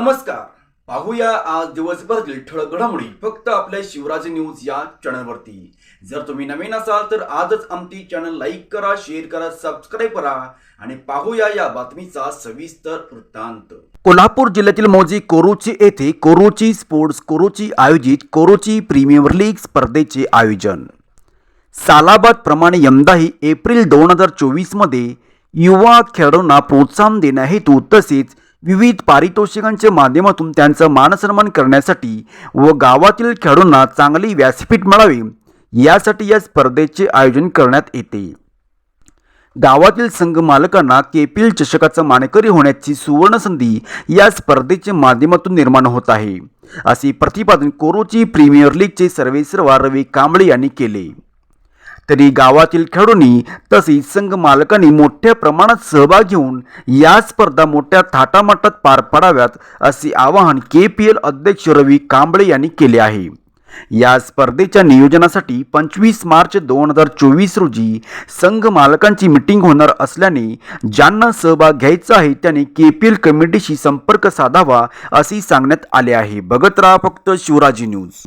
नमस्कार. पाहूया आज दिवसभरातील ठळक घडामोडी. फक्त आपल्या शिवराज न्यूज या चॅनलवरती. जर तुम्ही नवीन असाल तर आजच आमची चॅनल लाईक करा शेअर करा सबस्क्राईब करा आणि पाहूया या बातमीचा सविस्तर वृत्तांत. कोल्हापूर जिल्ह्यातील मौजी कोरुची येथे कोरुची स्पोर्ट्स कोरुची आयोजित कोरुची प्रीमियर लीग स्पर्धेचे आयोजन. सालाबाद प्रमाणे यंदाही एप्रिल दोन हजार चोवीसमध्ये युवा खेळाडूंना प्रोत्साहन देण्याहेतू तसेच विविध पारितोषिकांच्या माध्यमातून त्यांचा मानसन्मान करण्यासाठी व गावातील खेळाडूंना चांगली व्यासपीठ मिळावी यासाठी या स्पर्धेचे आयोजन करण्यात येते. गावातील संघ मालकांना केपीएल चषकाचा मानकरी होण्याची सुवर्ण संधी या स्पर्धेच्या माध्यमातून निर्माण होत आहे असे प्रतिपादन कोरोची प्रीमियर लीगचे सर्वेसर्वा रवी कांबळे यांनी केले. तरी गावातील खेळाडूंनी तसेच संघ मालकांनी मोठ्या प्रमाणात सहभाग घेऊन या स्पर्धा मोठ्या थाटामाटात पार पाडाव्यात असे आवाहन के पी एल अध्यक्ष रवी कांबळे यांनी केले आहे. या स्पर्धेच्या नियोजनासाठी पंचवीस मार्च दोन हजार चोवीस रोजी संघ मालकांची मिटिंग होणार असल्याने ज्यांना सहभाग घ्यायचा आहे त्यांनी के पी एल कमिटीशी संपर्क साधावा असे सांगण्यात आले आहे. बघत राहा फक्त शिवराजी न्यूज.